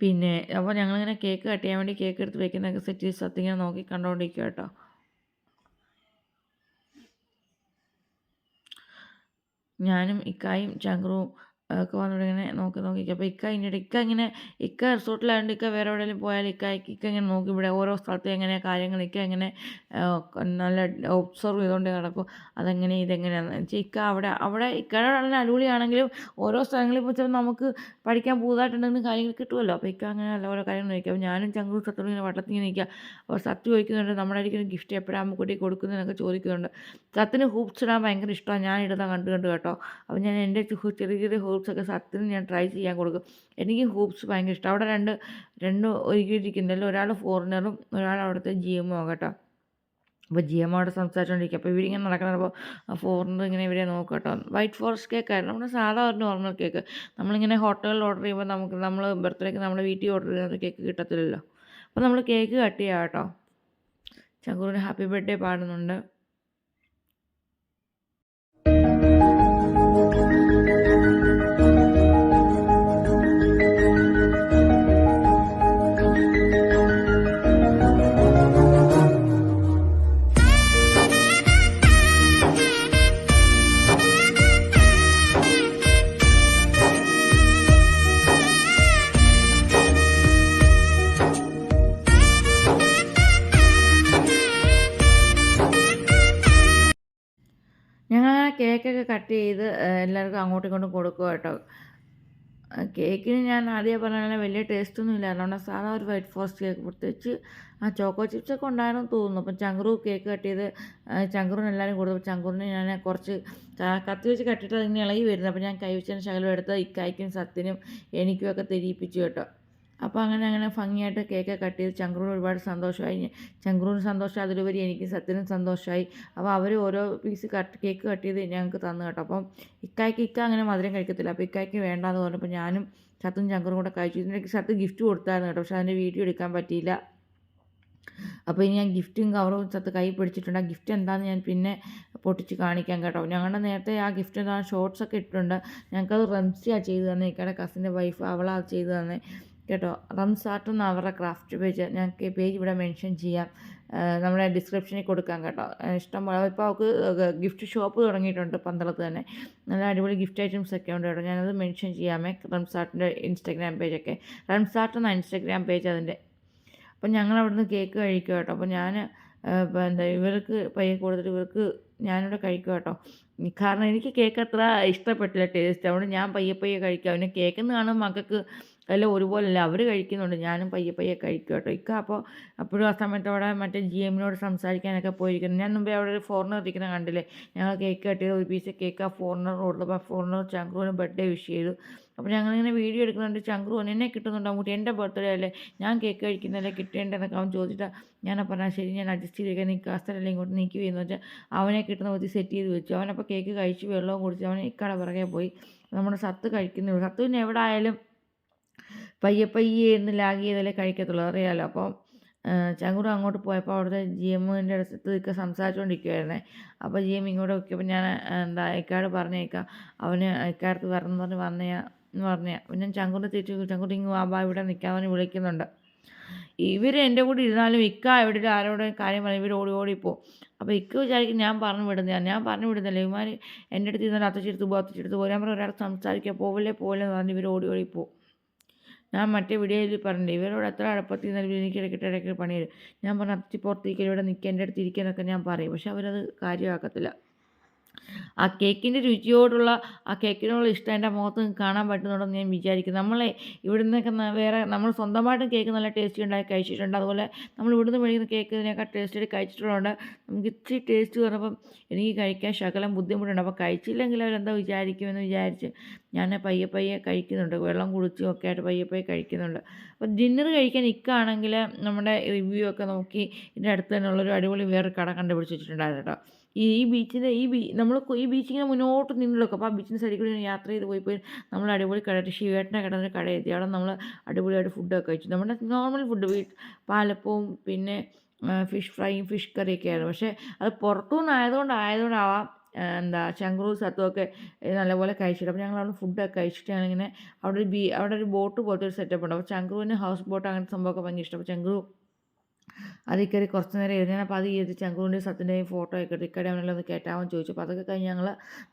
പിന്നെ അപ്പോൾ ഞങ്ങളിങ്ങനെ കേക്ക് കട്ട് ചെയ്യാൻ വേണ്ടി കേക്ക് എടുത്ത് വെക്കുന്നതൊക്കെ സെറ്റ് ചെയ്ത് സത്യങ്ങനെ നോക്കി കണ്ടുകൊണ്ടിരിക്കുക കേട്ടോ. ഞാനും ഇക്കായും ചങ്ക്രുവും ഒക്കെ വന്നിട്ട് ഇങ്ങനെ നോക്കി നോക്കി അപ്പോൾ ഇക്ക അതിന്റെ ഇക്ക ഇങ്ങനെ ഇക്ക റിസോർട്ടിലായതുകൊണ്ട് ഇക്ക വേറെ എവിടെയെങ്കിലും പോയാൽ ഇക്ക ഇക്ക ഇങ്ങനെ നോക്കി ഇവിടെ ഓരോ സ്ഥലത്തും എങ്ങനെയാണ് കാര്യങ്ങൾ ഇക്ക ഇങ്ങനെ നല്ല ഒബ്സർവ് ചെയ്തുകൊണ്ട് നടക്കും. അതെങ്ങനെ ഇതെങ്ങനെയാണെന്ന് വെച്ചാൽ ഇക്ക അവിടെ അവിടെ ഇക്കയുടെ നല്ല അടിപൊളിയാണെങ്കിലും ഓരോ സ്ഥലങ്ങളിൽ പോയി നമുക്ക് പഠിക്കാൻ പുതുതായിട്ടുണ്ടെങ്കിൽ കാര്യങ്ങൾ കിട്ടുമല്ലോ അപ്പോൾ ഇക്ക അങ്ങനെ നല്ല ഓരോ കാര്യങ്ങൾ നോക്കിയാൽ അപ്പോൾ ഞാനും ചങ്കൂർ സത്തോടും ഇങ്ങനെ വട്ടത്തിൽ ഇങ്ങനെ നിൽക്കുക അപ്പോൾ സത്ത് ചോദിക്കുന്നുണ്ട് നമ്മുടെ അടിക്കുന്ന ഗിഫ്റ്റ് എപ്പോഴാണ് അമ്മക്കുട്ടി കൊടുക്കുന്നതെന്നൊക്കെ ചോദിക്കുന്നുണ്ട്. സത്തിന് ഹൂപ്സ് ഇടാൻ ഭയങ്കര ഇഷ്ടമാണ് ഞാൻ ഇടുന്ന കണ്ടു കണ്ടു കേട്ടോ. അപ്പോൾ ഞാൻ എന്റെ ചെറിയ ചെറിയ ഹൂപ്സൊക്കെ സത്യത്തിൽ ഞാൻ ട്രൈ ചെയ്യാൻ കൊടുക്കും. എനിക്ക് ഹൂപ്സ് ഭയങ്കര ഇഷ്ടം. അവിടെ രണ്ട് രണ്ട് ഒരുക്കിയിരിക്കുന്നല്ലോ. ഒരാൾ ഫോറിനറും ഒരാൾ അവിടുത്തെ ജി എമ്മോ കേട്ടോ. അപ്പോൾ ജി എം അവിടെ സംസാരിച്ചുകൊണ്ടിരിക്കുക അപ്പോൾ ഇവരിങ്ങനെ നടക്കുന്നപ്പോൾ ഫോറിനർ ഇങ്ങനെ ഇവരെ നോക്കുക കേട്ടോ. വൈറ്റ് ഫോറസ്റ്റ് കേക്ക് ആയിരുന്നു. നമ്മുടെ സാധാ ഒരു നോർമൽ കേക്ക് നമ്മളിങ്ങനെ ഹോട്ടലിൽ ഓർഡർ ചെയ്യുമ്പോൾ നമുക്ക് നമ്മൾ ബർത്ത്ഡേക്ക് നമ്മുടെ വീട്ടിൽ ഓർഡർ ചെയ്യുന്ന കേക്ക് കിട്ടത്തില്ലല്ലോ. അപ്പോൾ നമ്മൾ കേക്ക് കട്ട് ചെയ്യാം കേട്ടോ. ചങ്കൂറിന് ഹാപ്പി ബർത്ത്ഡേ പാടുന്നുണ്ട്. അങ്ങോട്ടും ഇങ്ങോട്ടും കൊടുക്കുക കേട്ടോ കേക്കിന് ഞാൻ ആദ്യം പറഞ്ഞ വലിയ ടേസ്റ്റൊന്നും ഇല്ല. അതുകൊണ്ട് സാധാ ഒരു വൈറ്റ് ഫോറസ്റ്റ് കേക്ക് പ്രത്യേകിച്ച് ആ ചോക്കോ ചിപ്സ് ഒക്കെ ഉണ്ടായിരുന്നു തോന്നുന്നു. അപ്പം ചങ്കറു കേക്ക് കട്ട് ചെയ്ത് ചങ്ക്രൂന് എല്ലാവരും കൊടുത്തു ചങ്ക്രൂന് ഞാൻ കുറച്ച് കത്തി വെച്ച് കട്ടിട്ട് അതിങ്ങനെ ഇളകി വരുന്നത് അപ്പം ഞാൻ കൈ വെച്ചതിന് ശകലം എടുത്ത് ഇക്കായ്ക്കും സത്തിനും എനിക്കും ഒക്കെ തിരിയിപ്പിച്ചു കേട്ടോ. അപ്പോൾ അങ്ങനെ അങ്ങനെ ഭംഗിയായിട്ട് കേക്ക് കട്ട് ചെയ്ത് ചങ്ക്രൂന് ഒരുപാട് സന്തോഷമായി. ചങ്ക്രൂന് സന്തോഷം അതിലുപരി എനിക്ക് സത്യനും സന്തോഷമായി. അപ്പോൾ അവർ ഓരോ പീസ് കട്ട് കേക്ക് കട്ട് ചെയ്ത് ഞങ്ങൾക്ക് തന്നു കേട്ടോ. അപ്പം ഇക്കായ്ക്ക് ഇക്ക അങ്ങനെ മധുരം കഴിക്കത്തില്ല. അപ്പോൾ ഇക്കായ്ക്ക് വേണ്ടാന്ന് പറഞ്ഞപ്പോൾ ഞാനും സത്തും ചങ്കറും കൂടെ കഴിച്ചു. എനിക്ക് സത്ത് ഗിഫ്റ്റ് കൊടുത്തായിരുന്നു കേട്ടോ. പക്ഷേ അതിന്റെ വീഡിയോ എടുക്കാൻ പറ്റിയില്ല. അപ്പോൾ ഇനി ഞാൻ ഗിഫ്റ്റും കവറും സത്ത് കൈ പിടിച്ചിട്ടുണ്ട്. ആ ഗിഫ്റ്റ് എന്താണെന്ന് ഞാൻ പിന്നെ പൊട്ടിച്ച് കാണിക്കാൻ കേട്ടോ. ഞങ്ങളുടെ നേരത്തെ ആ ഗിഫ്റ്റ് എന്താ ഷോർട്സ് ഒക്കെ ഇട്ടിട്ടുണ്ട്. ഞങ്ങൾക്കത് റംസിയാണ് ചെയ്തു തന്നെ. ഇക്കടെ കസിന്റെ വൈഫ് അവളാണ് ചെയ്തു തന്നെ. കേട്ടോ. റംസാർട്ട് എന്ന് അവരുടെ ക്രാഫ്റ്റ് പേജ് ഞങ്ങൾക്ക് പേജ് ഇവിടെ മെൻഷൻ ചെയ്യാം. നമ്മുടെ ഡിസ്ക്രിപ്ഷനിൽ കൊടുക്കാം കേട്ടോ. ഇഷ്ടം പോലെ ഇപ്പോൾ അവൾക്ക് ഗിഫ്റ്റ് ഷോപ്പ് തുടങ്ങിയിട്ടുണ്ട് പന്തളത്ത് തന്നെ. നല്ല അടിപൊളി ഗിഫ്റ്റ് ഐറ്റംസ് ഒക്കെ ഉണ്ട് കേട്ടോ. ഞാനത് മെൻഷൻ ചെയ്യാമേ റംസാർട്ടിന്റെ ഇൻസ്റ്റാഗ്രാം പേജൊക്കെ. റംസാർട്ട് എന്ന ഇൻസ്റ്റാഗ്രാം പേജ് അതിന്റെ. അപ്പം ഞങ്ങൾ അവിടുന്ന് കേക്ക് കഴിക്കും കേട്ടോ. അപ്പോൾ ഞാൻ എന്താ ഇവർക്ക് പയ്യെ കൂടുതൽ ഇവർക്ക് ഞാനിവിടെ കഴിക്കും കേട്ടോ. കാരണം എനിക്ക് കേക്ക് അത്ര ഇഷ്ടപ്പെട്ടില്ല ടേസ്റ്റ്. അതുകൊണ്ട് ഞാൻ പയ്യെ പയ്യെ കഴിക്കാം. പിന്നെ കേക്കെന്ന് കാണുമ്പോൾ മക്കൾക്ക് എല്ലാം ഒരുപോലല്ല. അവർ കഴിക്കുന്നുണ്ട്. ഞാനും പയ്യെ പയ്യെ കഴിക്കും കേട്ടോ. ഇക്ക അപ്പോൾ അപ്പോഴും ആ സമയത്ത് അവിടെ മറ്റേ ജി എമ്മിനോട് സംസാരിക്കാനൊക്കെ പോയിരിക്കുന്നു. ഞാൻ മുമ്പേ അവിടെ ഒരു ഫോറിനർ ഇരിക്കുന്ന കണ്ടില്ലേ? ഞങ്ങൾ കേക്ക് കട്ടിയത് ഒരു പീസ് കേക്ക് ആ ഫോറിനർ കൊടുത്തപ്പോൾ ആ ഫോറിനർ ചങ്ക്രൂവിന് ബർത്ത്ഡേ വിഷ് ചെയ്തു. അപ്പോൾ ഞങ്ങളിങ്ങനെ വീഡിയോ എടുക്കുന്നുണ്ട്. ചങ്ക്രു എന്നെ കിട്ടുന്നുണ്ട് അങ്ങോട്ട് എന്റെ ബർത്ത്ഡേ അല്ലേ? ഞാൻ കേക്ക് കഴിക്കുന്നതല്ലേ കിട്ടേണ്ടതെന്നൊക്കെ അവൻ ചോദിച്ചിട്ട് ഞാൻ പറഞ്ഞാൽ ശരി ഞാൻ അഡ്ജസ്റ്റ് ചെയ്തേക്കാൻ നീ കാസ്റ്ററല്ലേ ഇങ്ങോട്ട് നീക്കി വരുന്നു വെച്ചാൽ അവനെ കിട്ടുന്ന ബുദ്ധി സെറ്റ് ചെയ്ത് വെച്ചു. അവനപ്പോൾ കേക്ക് കഴിച്ച് വെള്ളവും കുടിച്ച് അവൻ ഇക്കട പിറകെ പോയി. നമ്മുടെ സത്ത് കഴിക്കുന്നു സത്തുവിന് എവിടെ ആയാലും പയ്യെ പയ്യെ എന്ന് ലാഗ് ചെയ്തല്ലേ കഴിക്കത്തുള്ളൂ. അറിയാമല്ലോ അപ്പോൾ ചങ്കുറു അങ്ങോട്ട് പോയപ്പോൾ അവിടുത്തെ ജി എമ്മിന്റെ അടുത്ത് ഒക്കെ സംസാരിച്ചുകൊണ്ടിരിക്കുവായിരുന്നേ അപ്പോൾ ജി എം ഇങ്ങോട്ട് നോക്കിയപ്പോൾ ഞാൻ എന്താ ഇക്കാട് പറഞ്ഞേക്കാം. അവന് ഇക്കാടത്ത് വരണം പറഞ്ഞ് വന്നയാ എന്ന് പറഞ്ഞ പിന്നെ ചങ്കുറിനെ തിരിച്ചു ചങ്കുറി ഇങ്ങ് ബാ ഇവിടെ നിൽക്കാമെന്ന് വിളിക്കുന്നുണ്ട്. ഇവർ എന്റെ കൂടെ ഇരുന്നാലും ഇക്ക എവിടെ ആരോടെ കാര്യം പറഞ്ഞു ഇവർ ഓടി ഓടിപ്പോവും അപ്പോൾ ഇക്ക വിചാരിക്കും ഞാൻ പറഞ്ഞു വിടുന്നതാണ് ഞാൻ പറഞ്ഞു വിടുന്നില്ല. ഇവന്മാർ എന്റെ അടുത്ത് ഇരുന്നാൽ അത്തച്ചെടുത്ത് പോകും അത്തച്ചെടുത്ത് പോകും ഞാൻ പറഞ്ഞു ഒരാൾ സംസാരിക്കുക പോവില്ലേ പോവില്ലെന്ന് പറഞ്ഞ് ഇവർ ഓടി ഓടിപ്പോവും ഞാൻ മറ്റേ വീഡിയോയിൽ പറഞ്ഞില്ലേ? ഇവരോട് അത്ര അടുപ്പത്തിൽ നിന്നാലും എനിക്ക് ഇടയ്ക്കിട്ട് ഇടയ്ക്ക് പണി തരും ഞാൻ പറഞ്ഞു അത്തി പുറത്തേക്ക് ഇവിടെ നിൽക്കുക എന്റെ അടുത്ത് ഇരിക്കാനൊക്കെ ഞാൻ പറയും. പക്ഷെ അവരത് കാര്യമാക്കത്തില്ല. ആ കേക്കിന്റെ രുചിയോടുള്ള ആ കേക്കിനോടുള്ള ഇഷ്ടം എന്റെ മുഖത്ത് കാണാൻ പറ്റുന്നുണ്ടെന്ന് ഞാൻ വിചാരിക്കുന്നു. നമ്മളെ ഇവിടെ നിന്നൊക്കെ വേറെ നമ്മൾ സ്വന്തമായിട്ട് കേക്ക് നല്ല ടേസ്റ്റി ഉണ്ടാക്കി കഴിച്ചിട്ടുണ്ട്. അതുപോലെ നമ്മൾ ഇവിടുന്ന് മേടിക്കുന്ന കേക്ക് ഇതിനേക്കാൾ ടേസ്റ്റ് കഴിച്ചിട്ടുള്ളതുകൊണ്ട് നമുക്ക് ഇച്ചിരി ടേസ്റ്റ് പറഞ്ഞപ്പം എനിക്ക് കഴിക്കാൻ ശകലം ബുദ്ധിമുട്ടുണ്ട്. അപ്പോൾ കഴിച്ചില്ലെങ്കിൽ അവരെന്താ വിചാരിക്കുമെന്ന് വിചാരിച്ച് ഞാൻ പയ്യെ പയ്യെ കഴിക്കുന്നുണ്ട്. വെള്ളം കുടിച്ചും ഒക്കെ ആയിട്ട് പയ്യെ പയ്യെ കഴിക്കുന്നുണ്ട്. അപ്പോൾ ഡിന്നർ കഴിക്കാൻ ഇക്കാണെങ്കിൽ നമ്മുടെ റിവ്യൂ ഒക്കെ നോക്കി ഇതിന്റെ അടുത്ത് തന്നെയുള്ളൊരു അടിപൊളി വേറെ കട കണ്ടുപിടിച്ച് വെച്ചിട്ടുണ്ടായിരുന്നു കേട്ടോ. ഈ ബീച്ചിന്റെ ഈ ബീ നമ്മൾ ഈ ബീച്ചിങ്ങനെ മുന്നോട്ട് നിന്നിലൊക്കെ അപ്പോൾ ആ ബീച്ചിന്റെ സൈഡിൽ കൂടി യാത്ര ചെയ്ത് പോയി പോയി നമ്മൾ അടിപൊളി കട ശിവേട്ടനെ കിടന്നൊരു കട എത്തി. അവിടെ നമ്മൾ അടിപൊളിയായിട്ട് ഫുഡൊക്കെ കഴിച്ചു. നമ്മുടെ നോർമൽ ഫുഡ് വീ പാലപ്പവും പിന്നെ ഫിഷ് ഫ്രൈയും ഫിഷ് കറിയൊക്കെ ആയിരുന്നു. പക്ഷേ അത് പുറത്തുനിന്ന് ആയതുകൊണ്ട് ആയതുകൊണ്ടാവാം എന്താ ചങ്ക്രൂ സത്വമൊക്കെ നല്ലപോലെ കഴിച്ചിട്ട്. അപ്പോൾ ഞങ്ങൾ അവിടെ ഫുഡൊക്കെ കഴിച്ചിട്ട് ഞങ്ങളിങ്ങനെ അവിടെ ഒരു ബീ അവിടെ ഒരു ബോട്ട് പോലത്തെ ഒരു സെറ്റപ്പ് ഉണ്ട്. അപ്പോൾ ചങ്ക്രുവിന് ഹൗസ് ബോട്ട് അങ്ങനത്തെ സംഭവമൊക്കെ ഭയങ്കര ഇഷ്ടം. അപ്പോൾ ചങ്ക്രു അതിൽ കയറി കുറച്ച് നേരം ഞാൻ അപ്പോൾ അത് എഴുതി ചങ്കുവിന്റെയും സത്തിന്റെയും ഫോട്ടോ ഒക്കെ എടുത്ത് ഇക്കടെ ഒന്ന് കയറ്റാമെന്ന് ചോദിച്ചു. അപ്പോൾ അതൊക്കെ കഴിഞ്ഞ് ഞങ്ങൾ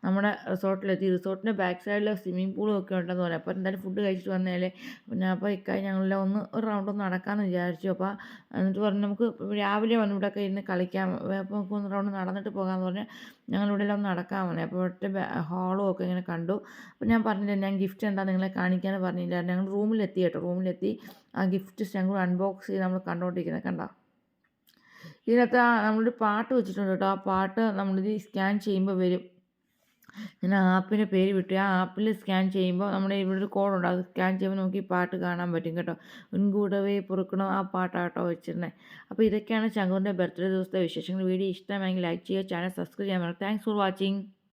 നമ്മുടെ റിസോർട്ടിലെത്തി. റിസോർട്ടിന്റെ ബാക്ക് സൈഡിൽ സ്വിമ്മിംഗ് പൂളും ഒക്കെ ഉണ്ടെന്ന് പറയാം അപ്പോൾ എന്തായാലും ഫുഡ് കഴിച്ചിട്ട് വന്നേലേ പിന്നെ അപ്പോൾ ഇക്കായി ഞങ്ങളെല്ലാം ഒന്ന് ഒരു റൗണ്ട് ഒന്ന് നടക്കാമെന്ന് വിചാരിച്ചു. അപ്പോൾ എന്നിട്ട് പറഞ്ഞു നമുക്ക് രാവിലെ വന്ന് ഇവിടെയൊക്കെ ഇരുന്ന് കളിക്കാം. അപ്പോൾ നമുക്ക് ഒന്ന് റൗണ്ട് നടന്നിട്ട് പോകാമെന്ന് പറഞ്ഞ് ഞങ്ങളിവിടെ എല്ലാം നടക്കാൻ വന്നേ. അപ്പോൾ ഇവിടുത്തെ ഹാളും ഒക്കെ ഇങ്ങനെ കണ്ടു. അപ്പോൾ ഞാൻ പറഞ്ഞില്ല ഞാൻ ഗിഫ്റ്റ് എന്താ നിങ്ങളെ കാണിക്കാമെന്ന് പറഞ്ഞില്ല ഞങ്ങൾ റൂമിലെത്തി കേട്ടോ. റൂമിലെത്തി ആ ഗിഫ്റ്റ് ഞങ്ങൾ അൺബോക്സ് ചെയ്ത് നമ്മൾ കണ്ടുകൊണ്ടിരിക്കുന്നത് കണ്ട? ഇതിനകത്ത് നമ്മളൊരു പാട്ട് വെച്ചിട്ടുണ്ട് കേട്ടോ. ആ പാട്ട് നമ്മളിത് സ്കാൻ ചെയ്യുമ്പോൾ വരും. ഞാൻ ആപ്പിന്റെ പേര് വിട്ടു. ആ ആപ്പിൽ സ്കാൻ ചെയ്യുമ്പോൾ നമ്മുടെ ഇവിടെ ഒരു കോഡുണ്ട് അത് സ്കാൻ ചെയ്യുമ്പോൾ നമുക്ക് ഈ പാട്ട് കാണാൻ പറ്റും കേട്ടോ. മുൻകൂടവേ പൊറുക്കണം ആ പാട്ടാട്ടോ വെച്ചിരുന്നത് അപ്പോൾ ഇതൊക്കെയാണ് ചങ്കുവിന്റെ ബർത്ത്ഡേ ദിവസത്തെ വിശേഷങ്ങൾ. വീഡിയോ ഇഷ്ടമായെങ്കിൽ ലൈക്ക് ചെയ്യുക ചാനൽ സബ്സ്ക്രൈബ് ചെയ്യാൻ താങ്ക്സ് ഫോർ വാച്ചിങ്